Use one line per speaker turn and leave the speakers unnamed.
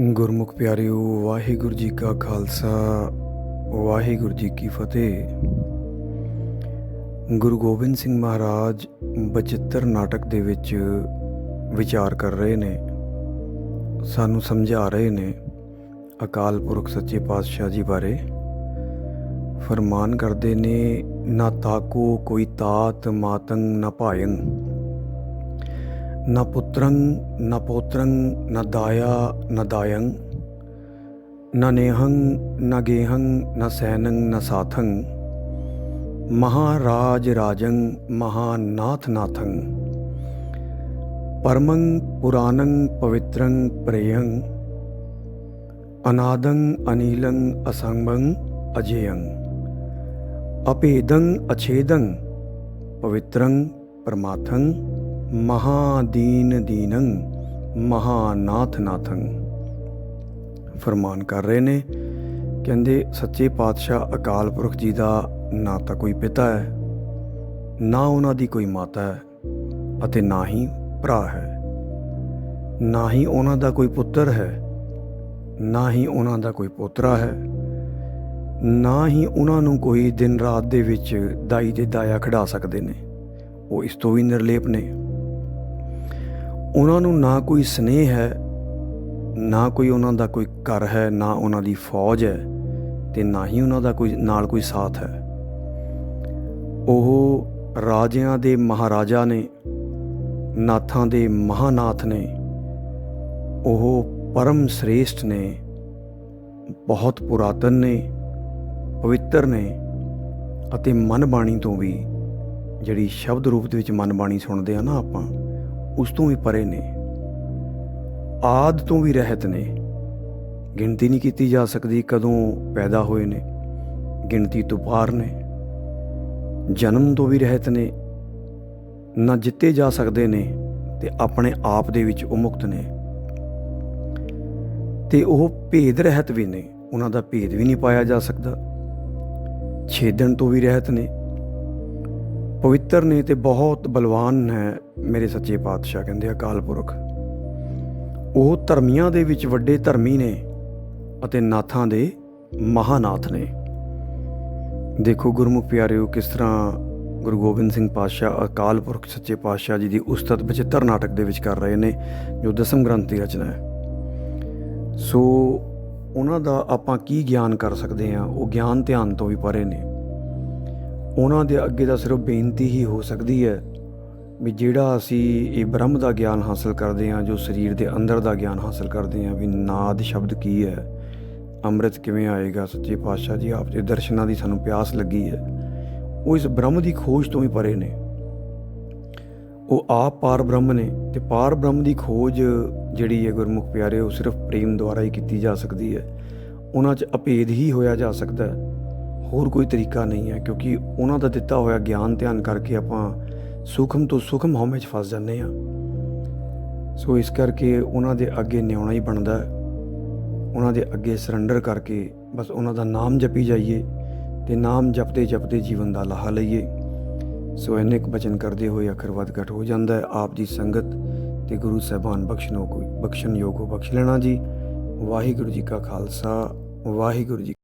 ਗੁਰਮੁਖ ਪਿਆਰਿਓ, ਵਾਹਿਗੁਰੂ ਜੀ ਕਾ ਖਾਲਸਾ, ਵਾਹਿਗੁਰੂ ਜੀ ਕੀ ਫਤਿਹ। ਗੁਰੂ ਗੋਬਿੰਦ ਸਿੰਘ ਮਹਾਰਾਜ ਬਚਿੱਤਰ ਨਾਟਕ ਦੇ ਵਿੱਚ ਵਿਚਾਰ ਕਰ ਰਹੇ ਨੇ, ਸਾਨੂੰ ਸਮਝਾ ਰਹੇ ਨੇ ਅਕਾਲ ਪੁਰਖ ਸੱਚੇ ਪਾਤਸ਼ਾਹ ਜੀ ਬਾਰੇ। ਫਰਮਾਨ ਕਰਦੇ ਨੇ, ਨਾ ਤਾਕੋ ਕੋਈ ਤਾਤ ਮਾਤੰਗ ਨਾ ਭਾਇੰ न पुत्रं न पौत्रं न दाया न दायं न नेहं न गेहं न सैनं न साथं महाराज राजं महानाथ नाथं परमं पुराणं पवित्रं प्रेयं अनादं अनिलं असंगं अजेयं अपेदं अछेदं पवित्रं परमाथं ਮਹਾਦੀਨ ਦੀਨੰ ਮਹਾਨਾਥ ਨਾਥੰ ਫਰਮਾਨ ਕਰ ਰਹੇ ਨੇ, ਕਹਿੰਦੇ, ਸੱਚੇ ਪਾਤਸ਼ਾਹ ਅਕਾਲ ਪੁਰਖ ਜੀ ਦਾ ਨਾ ਤਾਂ ਕੋਈ ਪਿਤਾ ਹੈ, ਨਾ ਉਹਨਾਂ ਦੀ ਕੋਈ ਮਾਤਾ ਹੈ, ਅਤੇ ਨਾ ਹੀ ਭਰਾ ਹੈ। ਨਾ ਹੀ ਉਹਨਾਂ ਦਾ ਕੋਈ ਪੁੱਤਰ ਹੈ, ਨਾ ਹੀ ਉਹਨਾਂ ਦਾ ਕੋਈ ਪੋਤਰਾ ਹੈ, ਨਾ ਹੀ ਉਹਨਾਂ ਨੂੰ ਕੋਈ ਦਿਨ ਰਾਤ ਦੇ ਵਿੱਚ ਦਾਈ ਦੇ ਦਾਇਆ ਖੜਾ ਸਕਦੇ ਨੇ। ਉਹ ਇਸ ਤੋਂ ਵੀ ਨਿਰਲੇਪ ਨੇ। ਉਹਨਾਂ ਨੂੰ ਨਾ ਕੋਈ ਸਨੇਹ ਹੈ, ਨਾ ਕੋਈ ਉਹਨਾਂ ਦਾ ਕੋਈ ਘਰ ਹੈ, ਨਾ ਉਹਨਾਂ ਦੀ ਫੌਜ ਹੈ ਤੇ ਨਾ ਹੀ ਉਹਨਾਂ ਦਾ ਕੋਈ, ਨਾਲ ਕੋਈ ਸਾਥ ਹੈ। ਉਹ ਰਾਜਿਆਂ ਦੇ ਮਹਾਰਾਜਾ ਨੇ, ਨਾਥਾਂ ਦੇ ਮਹਾਨਾਥ ਨੇ, ਉਹ ਪਰਮ ਸ੍ਰੇਸ਼ਟ ਨੇ, ਬਹੁਤ ਪੁਰਾਤਨ ਨੇ, ਪਵਿੱਤਰ ਨੇ ਅਤੇ ਮਨ ਬਾਣੀ ਤੋਂ ਵੀ ਜਿਹੜੀ ਸ਼ਬਦ ਰੂਪ ਦੇ ਵਿੱਚ ਮਨ ਬਾਣੀ ਸੁਣਦੇ ਆ ਨਾ ਆਪਾਂ ਉਸ ਤੋਂ ਵੀ ਪਰੇ ਨੇ। ਆਦ ਤੋਂ ਵੀ ਰਹਿਤ ਨੇ। ਗਿਣਤੀ ਨਹੀਂ ਕੀਤੀ ਜਾ ਸਕਦੀ ਕਦੋਂ ਪੈਦਾ ਹੋਏ ਨੇ। ਗਿਣਤੀ ਤੋਂ ਬਾਹਰ ਨੇ। ਜਨਮ ਤੋਂ ਵੀ ਰਹਿਤ ਨੇ। ਨਾ ਜਿੱਤੇ ਜਾ ਸਕਦੇ ਨੇ ਤੇ ਆਪਣੇ ਆਪ ਦੇ ਵਿੱਚ ਉਹ ਮੁਕਤ ਨੇ। ਤੇ ਉਹ ਭੇਦ ਰਹਿਤ ਵੀ ਨੇ। ਉਹਨਾਂ ਦਾ ਭੇਦ ਵੀ ਨਹੀਂ ਪਾਇਆ ਜਾ ਸਕਦਾ। ਛੇਦਣ ਤੋਂ ਵੀ ਰਹਿਤ ਨੇ। ਪਵਿੱਤਰ ਨੇ ਤੇ ਬਹੁਤ ਬਲਵਾਨ ਹੈ ਮੇਰੇ ਸੱਚੇ ਪਾਤਸ਼ਾਹ, ਕਹਿੰਦੇ ਅਕਾਲ ਪੁਰਖ। ਉਹ ਧਰਮੀਆਂ ਦੇ ਵਿੱਚ ਵੱਡੇ ਧਰਮੀ ਨੇ ਅਤੇ ਨਾਥਾਂ ਦੇ ਮਹਾਨਾਥ ਨੇ। ਦੇਖੋ ਗੁਰਮੁਖ ਪਿਆਰਿਓ, ਕਿਸ ਤਰ੍ਹਾਂ ਗੁਰੂ ਗੋਬਿੰਦ ਸਿੰਘ ਪਾਤਸ਼ਾਹ, ਅਕਾਲ ਪੁਰਖ ਸੱਚੇ ਪਾਤਸ਼ਾਹ ਜੀ ਦੀ ਉਸਤਤ ਬਚਿੱਤਰ ਨਾਟਕ ਦੇ ਵਿੱਚ ਕਰ ਰਹੇ ਨੇ, ਜੋ ਦਸਮ ਗ੍ਰੰਥ ਦੀ ਰਚਨਾ ਹੈ। ਸੋ, ਉਹਨਾਂ ਦਾ ਆਪਾਂ ਕੀ ਗਿਆਨ ਕਰ ਸਕਦੇ ਹਾਂ? ਉਹ ਗਿਆਨ ਧਿਆਨ ਤੋਂ ਵੀ ਪਰੇ ਨੇ। ਉਹਨਾਂ ਦੇ ਅੱਗੇ ਤਾਂ ਸਿਰਫ ਬੇਨਤੀ ਹੀ ਹੋ ਸਕਦੀ ਹੈ ਵੀ ਜਿਹੜਾ ਅਸੀਂ ਇਹ ਬ੍ਰਹਮ ਦਾ ਗਿਆਨ ਹਾਸਲ ਕਰਦੇ ਹਾਂ, ਜੋ ਸਰੀਰ ਦੇ ਅੰਦਰ ਦਾ ਗਿਆਨ ਹਾਸਲ ਕਰਦੇ ਹਾਂ, ਵੀ ਨਾਦ ਸ਼ਬਦ ਕੀ ਹੈ? ਅੰਮ੍ਰਿਤ ਕਿਵੇਂ ਆਏਗਾ? ਸੱਚੇ ਪਾਤਸ਼ਾਹ ਜੀ, ਆਪ ਦੇ ਦਰਸ਼ਨਾਂ ਦੀ ਸਾਨੂੰ ਪਿਆਸ ਲੱਗੀ ਹੈ। ਉਹ ਇਸ ਬ੍ਰਹਮ ਦੀ ਖੋਜ ਤੋਂ ਹੀ ਪਰੇ ਨੇ। ਉਹ ਆਪ ਪਾਰ ਬ੍ਰਹਮ ਨੇ ਤੇ ਪਾਰ ਬ੍ਰਹਮ ਦੀ ਖੋਜ ਜਿਹੜੀ ਹੈ ਗੁਰਮੁਖ ਪਿਆਰੇ, ਉਹ ਸਿਰਫ ਪ੍ਰੇਮ ਦੁਆਰਾ ਹੀ ਕੀਤੀ ਜਾ ਸਕਦੀ ਹੈ। ਉਹਨਾਂ 'ਚ ਅਭੇਦ ਹੀ ਹੋਇਆ ਜਾ ਸਕਦਾ ਹੈ। ਹੋਰ ਕੋਈ ਤਰੀਕਾ ਨਹੀਂ ਹੈ, ਕਿਉਂਕਿ ਉਹਨਾਂ ਦਾ ਦਿੱਤਾ ਹੋਇਆ ਗਿਆਨ ਧਿਆਨ ਕਰਕੇ ਆਪਾਂ ਸੁਖਮ ਤੋਂ ਸੁਖਮ ਹਉਮੈ 'ਚ ਫਸ ਜਾਂਦੇ ਆ ਸੋ ਇਸ ਕਰਕੇ ਉਹਨਾਂ ਦੇ ਅੱਗੇ ਨਿਉਣਾ ਹੀ ਬਣਦਾ ਉਹਨਾਂ ਦੇ ਅੱਗੇ ਸਰੈਂਡਰ ਕਰਕੇ ਬਸ ਉਹਨਾਂ ਦਾ ਨਾਮ ਜਪੀ ਜਾਈਏ ਤੇ ਨਾਮ ਜਪਦੇ ਜਪਦੇ ਜੀਵਨ ਦਾ ਲਾਹਾ ਲਈਏ। ਸੋ ਇੰਨੇ ਕੁ ਬਚਨ ਕਰਦੇ ਹੋਏ ਅਖਰ ਵੱਧ ਘਟ ਹੋ ਜਾਂਦਾ ਹੈ। ਆਪ ਦੀ ਸੰਗਤ ਤੇ ਗੁਰੂ ਸਾਹਿਬਾਨ ਬਖਸ਼ਣੋ ਕੋਈ ਬਖਸ਼ਣ ਯੋਗ ਹੋ ਬਖਸ਼ ਲੈਣਾ ਜੀ। ਵਾਹਿਗੁਰੂ ਜੀ ਕਾ ਖਾਲਸਾ, ਵਾਹਿਗੁਰੂ ਜੀ